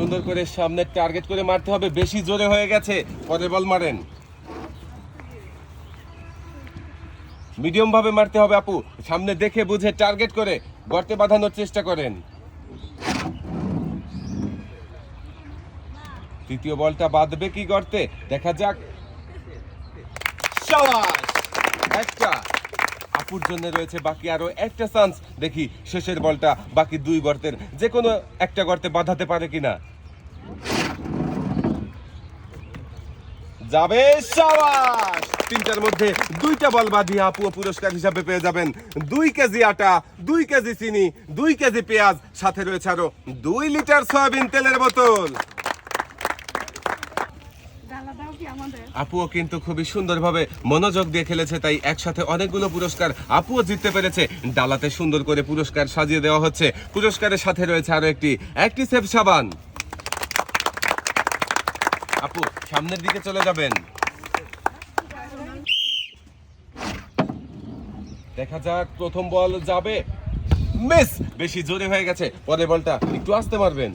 সুন্দর করে সামনে টার্গেট করে মারতে হবে। বেশি জোরে হয়ে গেছে। পরের বল মারেন। মিডিয়াম ভাবে মারতে হবে আপু। সামনে দেখে বুঝে টার্গেট করে গর্তে বাঁধানোর চেষ্টা করেন। তৃতীয় বলটা বাঁধবে কি গর্তে? দেখা যাক! একটা। আপুর জন্য রয়েছে বাকি আরও একটা চান্স দেখি শেষের বলটা বাকি দুই গর্তের। যে কোনো একটা গর্তে বাঁধাতে পারে কিনা। যাবে সাবাস! তিনটার মধ্যে দুইটা বল বাঁধিয়ে আপু পুরস্কার হিসাবে পেয়ে যাবেন। দুই কেজি আটা, দুই কেজি চিনি, দুই কেজি পেঁয়াজ, সাথে রয়েছে আরও দুই লিটার সয়াবিন তেলের বোতল। আপুও কিন্তু খুবই সুন্দরভাবে মনোযোগ দিয়ে খেলেছে, তাই একসাথে অনেকগুলো পুরস্কার আপুও জিততে পেরেছে। ডালাতে সুন্দর করে পুরস্কার সাজিয়ে দেওয়া হচ্ছে। পুরস্কারের সাথে রয়েছে আরও একটি একটি সেফ সাবান। আপু, সামনের দিকে চলে যাবেন। দেখা যাক, প্রথম বল যাবে। মিস, বেশি জোরে হয়ে গেছে। পরের বলটা একটু আসতে মারবেন।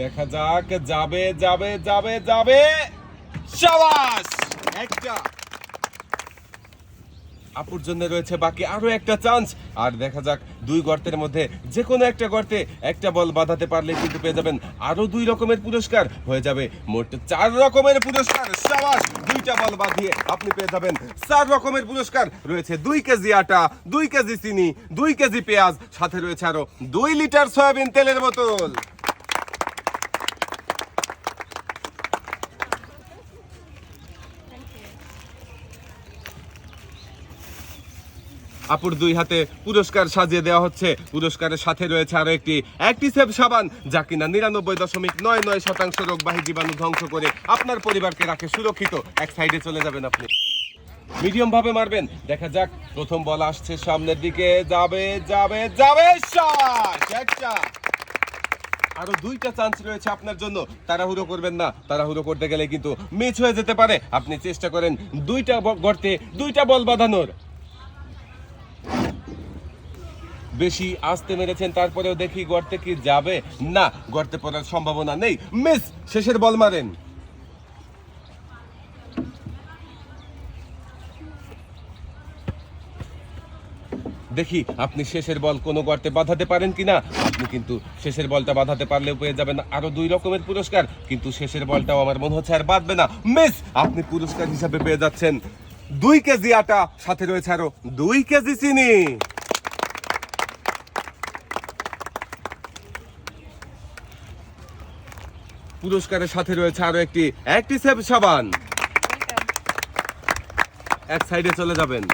দেখা যাক, যাবে যাবে যাবে যাবে। সাবাস! একটা। আপুর জন্য রয়েছে বাকি আরও একটা চান্স আর দেখা যাক, দুই গর্তের মধ্যে যে কোনো একটা গর্তে একটা বল বাঁধাতে পারলে কিন্তু পেয়ে যাবেন আরও দুই রকমের পুরস্কার। হয়ে যাবে মোট চার রকমের পুরস্কার। সাবাস, দুইটা বল বাঁধিয়ে আপনি পেয়ে যাবেন চার রকমের পুরস্কার। রয়েছে দুই কেজি আটা, দুই কেজি চিনি, দুই কেজি পেঁয়াজ, সাথে রয়েছে আরও দুই লিটার সয়াবিন তেলের বোতল। আপুর দুই হাতে পুরস্কার সাজিয়ে দেওয়া হচ্ছে। পুরস্কারের সাথে রয়েছে আরও একটি অ্যাক্টিসেভ সাবান, যা কিনা নিরানব্বই দশমিক নয় নয় শতাংশ রোগবাহী জীবাণু ধ্বংস করে আপনার পরিবারকে রাখে সুরক্ষিত। এক সাইডে চলে যাবেন আপনি। মিডিয়াম ভাবে মারবেন। দেখা যাক, প্রথম বল আসছে সামনের দিকে। যাবে যাবে যাবে! আরও দুইটা চান্স রয়েছে আপনার জন্য। তাড়াহুড়ো করবেন না। তাড়াহুড়ো করতে গেলে কিন্তু মিস হয়ে যেতে পারে। আপনি চেষ্টা করেন দুইটা গর্তে দুইটা বল বাঁধানোর। বেশি আসতে মেরেছেন, তারপরেও দেখি গর্তে কি যাবে? না, গর্তে পড়ার সম্ভাবনা নেই। মিস, শেষের বল মারেন। দেখি, আপনি শেষের বল কোন গর্তে বাঁধাতে পারেন কিনা? আপনি কিন্তু শেষের বলটা বাঁধাতে পারলেও পেয়ে যাবেন আরও দুই রকমের পুরস্কার, কিন্তু শেষের বলটাও আমার মনে হচ্ছে আর বাঁধবে না। মিস, আপনি পুরস্কার হিসাবে পেয়ে যাচ্ছেন দুই কেজি আটা, সাথে রয়েছে আরও দুই কেজি চিনি। পুরস্কারের সাথে রয়েছে আরও একটি একটি সেভ সাবান। এক সাইডে চলে যাবেন।